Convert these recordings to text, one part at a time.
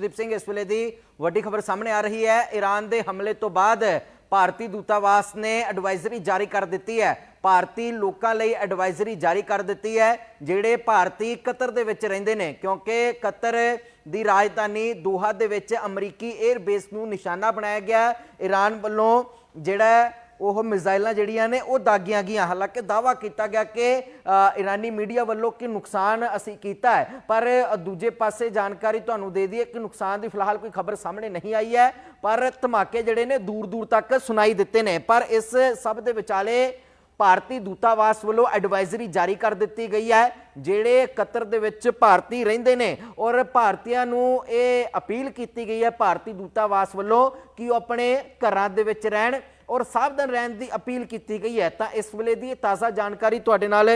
ਲਕਸ਼ਦੀਪ ਸਿੰਘ ਇਸ ਵੇਲੇ ਦੀ ਵੱਡੀ ਖਬਰ ਸਾਹਮਣੇ ਆ ਰਹੀ ਹੈ। ਈਰਾਨ ਦੇ ਹਮਲੇ ਤੋਂ ਬਾਅਦ ਭਾਰਤੀ ਦੂਤਾਵਾਸ ਨੇ ਐਡਵਾਈਜ਼ਰੀ ਜਾਰੀ ਕਰ ਦਿੱਤੀ ਹੈ। ਭਾਰਤੀ ਲੋਕਾਂ ਲਈ ਐਡਵਾਈਜ਼ਰੀ ਜਾਰੀ ਕਰ ਦਿੱਤੀ ਹੈ, ਜਿਹੜੇ ਭਾਰਤੀ ਕਤਰ ਦੇ ਵਿੱਚ ਰਹਿੰਦੇ ਨੇ, ਕਿਉਂਕਿ ਕਤਰ ਦੀ ਰਾਜਧਾਨੀ ਦੋਹਾ ਦੇ ਵਿੱਚ ਅਮਰੀਕੀ 에ਅਰ ਬੇਸ ਨੂੰ ਨਿਸ਼ਾਨਾ ਬਣਾਇਆ ਗਿਆ। ਈਰਾਨ ਵੱਲੋਂ ਜਿਹੜਾ ਉਹ ਮਿਜ਼ਾਈਲਾਂ ਜਿਹੜੀਆਂ ਨੇ ਉਹ ਦਾਗੀਆਂ ਗਈਆਂ। ਹਾਲਾਂਕਿ ਦਾਵਾ ਕੀਤਾ ਗਿਆ ਕਿ ਅ, ਈਰਾਨੀ ਮੀਡੀਆ ਵੱਲੋਂ ਕਿ ਨੁਕਸਾਨ ਅਸੀਂ ਕੀਤਾ ਹੈ ਪਰ ਦੂਜੇ ਪਾਸੇ ਜਾਣਕਾਰੀ ਤੁਹਾਨੂੰ ਦੇ ਦਈਏ ਕਿ ਨੁਕਸਾਨ ਦੀ ਫਿਲਹਾਲ ਕੋਈ ਖਬਰ ਸਾਹਮਣੇ ਨਹੀਂ ਆਈ ਹੈ ਪਰ ਧਮਾਕੇ ਜਿਹੜੇ ਨੇ ਦੂਰ ਦੂਰ ਤੱਕ ਸੁਣਾਈ ਦਿੱਤੇ ਨੇ। ਪਰ ਇਸ ਸਭ ਦੇ ਵਿਚਾਲੇ ਭਾਰਤੀ ਦੂਤਾਵਾਸ ਵੱਲੋਂ ਐਡਵਾਈਜ਼ਰੀ ਜਾਰੀ ਕਰ ਦਿੱਤੀ ਗਈ ਹੈ ਜਿਹੜੇ ਕਤਰ ਦੇ ਵਿੱਚ ਭਾਰਤੀ ਰਹਿੰਦੇ ਨੇ। ਔਰ ਭਾਰਤੀਆਂ ਨੂੰ ਇਹ ਅਪੀਲ ਕੀਤੀ ਗਈ ਹੈ ਭਾਰਤੀ ਦੂਤਾਵਾਸ ਵੱਲੋਂ ਕਿ ਉਹ ਆਪਣੇ ਘਰਾਂ ਦੇ ਵਿੱਚ ਰਹਿਣ। ਔਰ ਸਾਵਧਾਨ ਰਹਿਣ ਦੀ ਅਪੀਲ ਕੀਤੀ ਗਈ ਹੈ। ਤਾਂ ਇਸ ਵੇਲੇ ਦੀ ਇਹ ਤਾਜ਼ਾ ਜਾਣਕਾਰੀ ਤੁਹਾਡੇ ਨਾਲ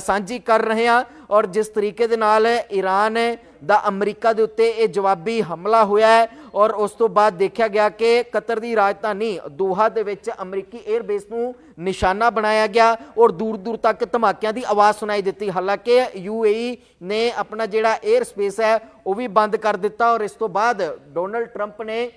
ਸਾਂਝੀ ਕਰ ਰਹੇ ਹਾਂ। ਔਰ ਜਿਸ ਤਰੀਕੇ ਦੇ ਨਾਲ ਈਰਾਨ ਦਾ ਅਮਰੀਕਾ ਦੇ ਉੱਤੇ ਇਹ ਜਵਾਬੀ ਹਮਲਾ ਹੋਇਆ ਹੈ ਔਰ ਉਸ ਤੋਂ ਬਾਅਦ ਦੇਖਿਆ ਗਿਆ ਕਿ ਕਤਰ ਦੀ ਰਾਜਧਾਨੀ ਦੋਹਾ ਦੇ ਵਿੱਚ ਅਮਰੀਕੀ 에ਅਰਬੇਸ ਨੂੰ ਨਿਸ਼ਾਨਾ ਬਣਾਇਆ ਗਿਆ ਔਰ ਦੂਰ ਦੂਰ ਤੱਕ ਧਮਾਕਿਆਂ ਦੀ ਆਵਾਜ਼ ਸੁਣਾਈ ਦਿੱਤੀ। ਹਾਲਾਂਕਿ ਯੂਏਈ ਨੇ ਆਪਣਾ ਜਿਹੜਾ 에ਅਰ ਸਪੇਸ ਹੈ, ਉਹ ਵੀ ਬੰਦ ਕਰ ਦਿੱਤਾ ਔਰ ਇਸ ਤੋਂ ਬਾਅਦ ਡੋਨਲਡ ਟਰੰਪ ਨੇ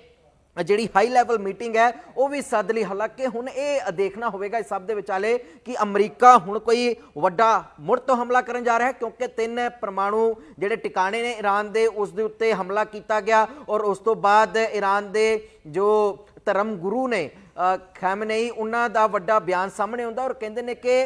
ਜਿਹੜੀ ਹਾਈ ਲੈਵਲ ਮੀਟਿੰਗ ਹੈ ਉਹ ਵੀ ਸੱਦ ਲਈ। ਹਾਲਾਂਕਿ ਹੁਣ ਇਹ ਦੇਖਣਾ ਹੋਵੇਗਾ ਇਸ ਸਭ ਦੇ ਵਿਚਾਲੇ ਕਿ ਅਮਰੀਕਾ ਹੁਣ ਕੋਈ ਵੱਡਾ ਮੁੜ ਤੋਂ ਹਮਲਾ ਕਰਨ ਜਾ ਰਿਹਾ ਹੈ ਕਿਉਂਕਿ ਤਿੰਨ ਪਰਮਾਣੂ ਜਿਹੜੇ ਟਿਕਾਣੇ ਨੇ ਈਰਾਨ ਦੇ ਉਸ ਦੇ ਉੱਤੇ ਹਮਲਾ ਕੀਤਾ ਗਿਆ ਔਰ ਉਸ ਤੋਂ ਬਾਅਦ ਈਰਾਨ ਦੇ ਜੋ ਧਰਮ ਗੁਰੂ ਨੇ ਅ, ਖੈਮਨਈ ਉਹਨਾਂ ਦਾ ਵੱਡਾ ਬਿਆਨ ਸਾਹਮਣੇ ਆਉਂਦਾ ਔਰ ਕਹਿੰਦੇ ਨੇ ਕਿ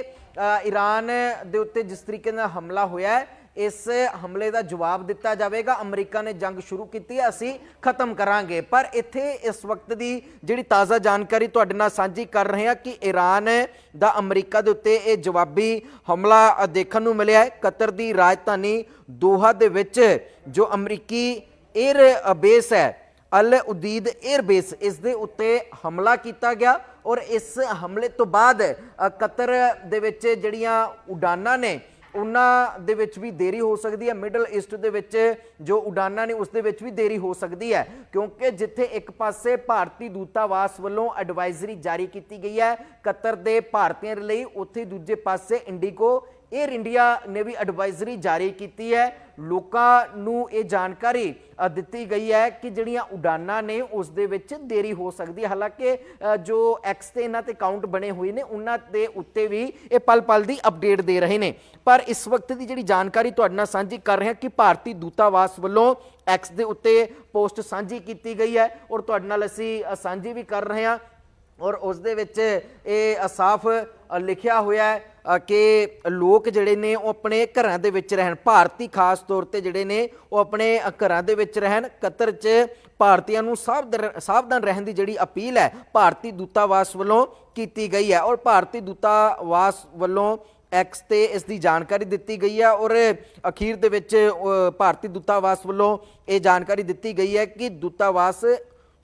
ਈਰਾਨ ਦੇ ਉੱਤੇ ਜਿਸ ਤਰੀਕੇ ਨਾਲ ਹਮਲਾ ਹੋਇਆ ਹੈ ਇਸ ਹਮਲੇ ਦਾ ਜਵਾਬ ਦਿੱਤਾ ਜਾਵੇਗਾ। ਅਮਰੀਕਾ ਨੇ ਜੰਗ ਸ਼ੁਰੂ ਕੀਤੀ ਹੈ, ਅਸੀਂ ਖਤਮ ਕਰਾਂਗੇ। ਪਰ ਇੱਥੇ ਇਸ ਵਕਤ ਦੀ ਜਿਹੜੀ ਤਾਜ਼ਾ ਜਾਣਕਾਰੀ ਤੁਹਾਡੇ ਨਾਲ ਸਾਂਝੀ ਕਰ ਰਹੇ ਹਾਂ ਕਿ ਈਰਾਨ ਦਾ ਅਮਰੀਕਾ ਦੇ ਉੱਤੇ ਇਹ ਜਵਾਬੀ ਹਮਲਾ ਦੇਖਣ ਨੂੰ ਮਿਲਿਆ ਹੈ। ਕਤਰ ਦੀ ਰਾਜਧਾਨੀ ਦੋਹਾ ਦੇ ਵਿੱਚ ਜੋ ਅਮਰੀਕੀ 에ਅਰ ਬੇਸ ਹੈ, ਅਲ ਉਦੀਦ 에ਅਰ ਬੇਸ ਇਸ ਦੇ ਉੱਤੇ ਹਮਲਾ ਕੀਤਾ ਗਿਆ ਔਰ ਇਸ ਹਮਲੇ ਤੋਂ ਬਾਅਦ ਕਤਰ ਦੇ ਵਿੱਚ ਜਿਹੜੀਆਂ ਉਡਾਨਾਂ ਨੇ ਉਹਨਾਂ ਦੇ ਵਿੱਚ ਵੀ ਦੇਰੀ ਹੋ ਸਕਦੀ ਹੈ, ਮਿਡਲ ਈਸਟ ਦੇ ਵਿੱਚ ਜੋ ਉਡਾਨਾਂ ਨੇ ਉਸ ਦੇ ਵਿੱਚ ਵੀ ਦੇਰੀ ਹੋ ਸਕਦੀ ਹੈ, ਕਿਉਂਕਿ ਜਿੱਥੇ ਇੱਕ ਪਾਸੇ ਭਾਰਤੀ ਦੂਤਾਵਾਸ ਵੱਲੋਂ ਐਡਵਾਈਜ਼ਰੀ ਜਾਰੀ ਕੀਤੀ ਗਈ ਹੈ, ਕਤਰ ਦੇ ਭਾਰਤੀਆਂ ਲਈ, ਉੱਥੇ ਦੂਜੇ ਪਾਸੇ ਇੰਡੀਗੋ 에ਅਰ ਇੰਡੀਆ ਨੇ ਵੀ ਐਡਵਾਈਜ਼ਰੀ ਜਾਰੀ ਕੀਤੀ ਹੈ। ਲੋਕਾਂ ਨੂੰ ਇਹ ਜਾਣਕਾਰੀ ਦਿੱਤੀ ਗਈ ਹੈ ਕਿ ਜਿਹੜੀਆਂ ਉਡਾਨਾਂ ਨੇ, ਉਸ ਦੇ ਵਿੱਚ ਦੇਰੀ ਹੋ ਸਕਦੀ ਹੈ। ਹਾਲਾਂਕਿ ਜੋ ਐਕਸ ਤੇ ਇਹਨਾਂ ਤੇ ਅਕਾਊਂਟ ਬਣੇ ਹੋਏ ਨੇ, ਉਹਨਾਂ ਦੇ ਉੱਤੇ ਵੀ ਇਹ ਪਲ ਪਲ ਦੀ ਅਪਡੇਟ ਦੇ ਰਹੇ ਨੇ। ਪਰ ਇਸ ਵਕਤ ਦੀ ਜਿਹੜੀ ਜਾਣਕਾਰੀ ਤੁਹਾਡੇ ਨਾਲ ਸਾਂਝੀ ਕਰ ਰਹੇ ਹਾਂ ਕਿ ਭਾਰਤੀ ਦੂਤਾਵਾਸ ਵੱਲੋਂ ਐਕਸ ਦੇ ਉੱਤੇ ਪੋਸਟ ਸਾਂਝੀ ਕੀਤੀ ਗਈ ਹੈ ਔਰ ਤੁਹਾਡੇ ਨਾਲ ਅਸੀਂ ਸਾਂਝੀ ਵੀ ਕਰ ਰਹੇ ਹਾਂ। ਔਰ ਉਸ ਦੇ ਵਿੱਚ ਇਹ ਸਾਫ਼ ਲਿਖਿਆ ਹੋਇਆ ਹੈ ਕਿ ਲੋਕ ਜਿਹੜੇ ਨੇ ਉਹ ਆਪਣੇ ਘਰਾਂ ਦੇ ਵਿੱਚ ਰਹਿਣ। ਭਾਰਤੀ ਖਾਸ ਤੌਰ ਤੇ ਜਿਹੜੇ ਨੇ ਉਹ ਆਪਣੇ ਘਰਾਂ ਦੇ ਵਿੱਚ ਰਹਿਣ। ਕਤਰ 'ਚ ਭਾਰਤੀਆਂ ਨੂੰ ਸਾਵਧਾਨ ਸਾਵਧਾਨ ਰਹਿਣ ਦੀ ਜਿਹੜੀ ਅਪੀਲ ਹੈ, ਭਾਰਤੀ ਦੂਤਾਵਾਸ ਵੱਲੋਂ ਕੀਤੀ ਗਈ ਹੈ। ਔਰ ਭਾਰਤੀ ਦੂਤਾਵਾਸ ਵੱਲੋਂ ਐਕਸ ਤੇ ਇਸ ਦੀ ਜਾਣਕਾਰੀ ਦਿੱਤੀ ਗਈ ਹੈ ਔਰ ਅਖੀਰ ਦੇ ਵਿੱਚ ਭਾਰਤੀ ਦੂਤਾਵਾਸ ਵੱਲੋਂ ਇਹ ਜਾਣਕਾਰੀ ਦਿੱਤੀ ਗਈ ਹੈ ਕਿ ਦੂਤਾਵਾਸ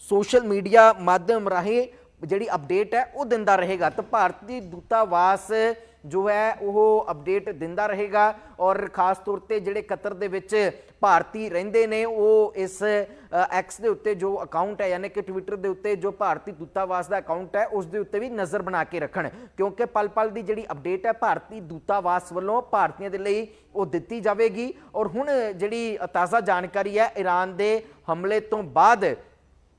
ਸੋਸ਼ਲ ਮੀਡੀਆ ਮਾਧਿਅਮ ਰਾਹੀਂ ਜਿਹੜੀ ਅਪਡੇਟ ਹੈ, ਉਹ ਦਿੰਦਾ ਰਹੇਗਾ। ਤਾਂ ਭਾਰਤੀ ਦੂਤਾਵਾਸ ਜੋ ਹੈ, ਉਹ ਅਪਡੇਟ ਦਿੰਦਾ ਰਹੇਗਾ ਔਰ ਖਾਸ ਤੌਰ ਤੇ ਜਿਹੜੇ ਕਤਰ ਦੇ ਵਿੱਚ ਭਾਰਤੀ ਰਹਿੰਦੇ ਨੇ, ਉਹ ਇਸ ਐਕਸ ਦੇ ਉੱਤੇ ਜੋ ਅਕਾਊਂਟ ਹੈ, ਯਾਨੀ ਕਿ ਟਵਿੱਟਰ ਦੇ ਉੱਤੇ ਜੋ ਭਾਰਤੀ ਦੂਤਾਵਾਸ ਦਾ ਅਕਾਊਂਟ ਹੈ, ਉਸ ਦੇ ਉੱਤੇ ਵੀ ਨਜ਼ਰ ਬਣਾ ਕੇ ਰੱਖਣ। ਕਿਉਂਕਿ ਪਲ ਪਲ ਦੀ ਜਿਹੜੀ ਅਪਡੇਟ ਹੈ, ਭਾਰਤੀ ਦੂਤਾਵਾਸ ਵੱਲੋਂ ਭਾਰਤੀਆਂ ਦੇ ਲਈ ਉਹ ਦਿੱਤੀ ਜਾਵੇਗੀ। ਔਰ ਹੁਣ ਜਿਹੜੀ ਤਾਜ਼ਾ ਜਾਣਕਾਰੀ ਹੈ ਈਰਾਨ ਦੇ ਹਮਲੇ ਤੋਂ ਬਾਅਦ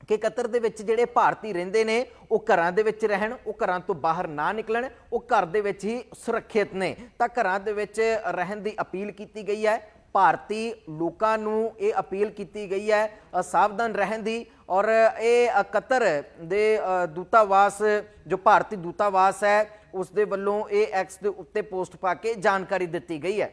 ਕਿ ਕਤਰ ਦੇ ਵਿੱਚ ਜਿਹੜੇ ਭਾਰਤੀ ਰਹਿੰਦੇ ਨੇ, ਉਹ ਘਰਾਂ ਦੇ ਵਿੱਚ ਰਹਿਣ, ਉਹ ਘਰਾਂ ਤੋਂ ਬਾਹਰ ਨਾ ਨਿਕਲਣ, ਉਹ ਘਰ ਦੇ ਵਿੱਚ ਹੀ ਸੁਰੱਖਿਅਤ ਨੇ। ਤਾਂ ਘਰਾਂ ਦੇ ਵਿੱਚ ਰਹਿਣ ਦੀ ਅਪੀਲ ਕੀਤੀ ਗਈ ਹੈ। ਭਾਰਤੀ ਲੋਕਾਂ ਨੂੰ ਇਹ ਅਪੀਲ ਕੀਤੀ ਗਈ ਹੈ ਸਾਵਧਾਨ ਰਹਿਣ ਦੀ। ਔਰ ਇਹ ਕਤਰ ਦੇ ਦੂਤਾਵਾਸ, ਜੋ ਭਾਰਤੀ ਦੂਤਾਵਾਸ ਹੈ, ਉਸ ਦੇ ਵੱਲੋਂ ਇਹ ਐਕਸ ਦੇ ਉੱਤੇ ਪੋਸਟ ਪਾ ਕੇ ਜਾਣਕਾਰੀ ਦਿੱਤੀ ਗਈ ਹੈ।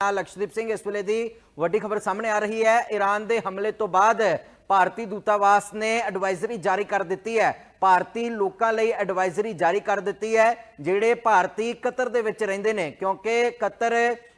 ਲਕਸ਼ਦੀਪ ਸਿੰਘ, ਇਸ ਵੇਲੇ ਦੀ ਵੱਡੀ ਖਬਰ ਸਾਹਮਣੇ ਆ ਰਹੀ ਹੈ। ਈਰਾਨ ਦੇ ਹਮਲੇ ਤੋਂ ਬਾਅਦ ਭਾਰਤੀ ਦੂਤਾਵਾਸ ਨੇ ਐਡਵਾਈਜ਼ਰੀ ਜਾਰੀ ਕਰ ਦਿੱਤੀ ਹੈ। ਭਾਰਤੀ ਲੋਕਾਂ ਲਈ ਐਡਵਾਈਜ਼ਰੀ ਜਾਰੀ ਕਰ ਦਿੱਤੀ ਹੈ, ਜਿਹੜੇ ਭਾਰਤੀ ਕਤਰ ਦੇ ਵਿੱਚ ਰਹਿੰਦੇ ਨੇ, ਕਿਉਂਕਿ ਕਤਰ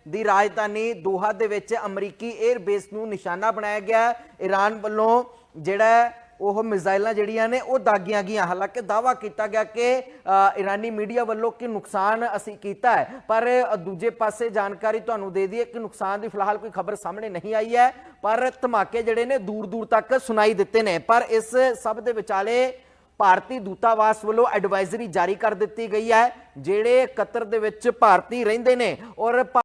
ਦੀ ਰਾਜਧਾਨੀ ਦੋਹਾ ਦੇ ਵਿੱਚ ਅਮਰੀਕੀ 에ਅਰ ਬੇਸ ਨੂੰ ਨਿਸ਼ਾਨਾ ਬਣਾਇਆ ਗਿਆ। ਈਰਾਨ ਵੱਲੋਂ ਜਿਹੜਾ ਉਹ ਮਿਜ਼ਾਈਲਾਂ ਜਿਹੜੀਆਂ ਨੇ ਉਹ ਦਾਗੀਆਂ ਗਈਆਂ। ਹਾਲਾਂਕਿ ਦਾਵਾ ਕੀਤਾ ਗਿਆ ਕਿ ਅ, ਇਰਾਨੀ ਮੀਡੀਆ ਵੱਲੋਂ ਕਿ ਨੁਕਸਾਨ ਅਸੀਂ ਕੀਤਾ ਹੈ ਪਰ ਦੂਜੇ ਪਾਸੇ ਜਾਣਕਾਰੀ ਤੁਹਾਨੂੰ ਦੇ ਦਈਏ ਕਿ ਨੁਕਸਾਨ ਦੀ ਫਿਲਹਾਲ ਕੋਈ ਖਬਰ ਸਾਹਮਣੇ ਨਹੀਂ ਆਈ ਹੈ ਪਰ ਧਮਾਕੇ ਜਿਹੜੇ ਨੇ ਦੂਰ ਦੂਰ ਤੱਕ ਸੁਣਾਈ ਦਿੱਤੇ ਨੇ। ਪਰ ਇਸ ਸਭ ਦੇ ਵਿਚਾਲੇ ਭਾਰਤੀ ਦੂਤਾਵਾਸ ਵੱਲੋਂ ਐਡਵਾਈਜ਼ਰੀ ਜਾਰੀ ਕਰ ਦਿੱਤੀ ਗਈ ਹੈ ਜਿਹੜੇ ਕਤਰ ਦੇ ਵਿੱਚ ਭਾਰਤੀ ਰਹਿੰਦੇ ਨੇ ਔਰ ਭਾ-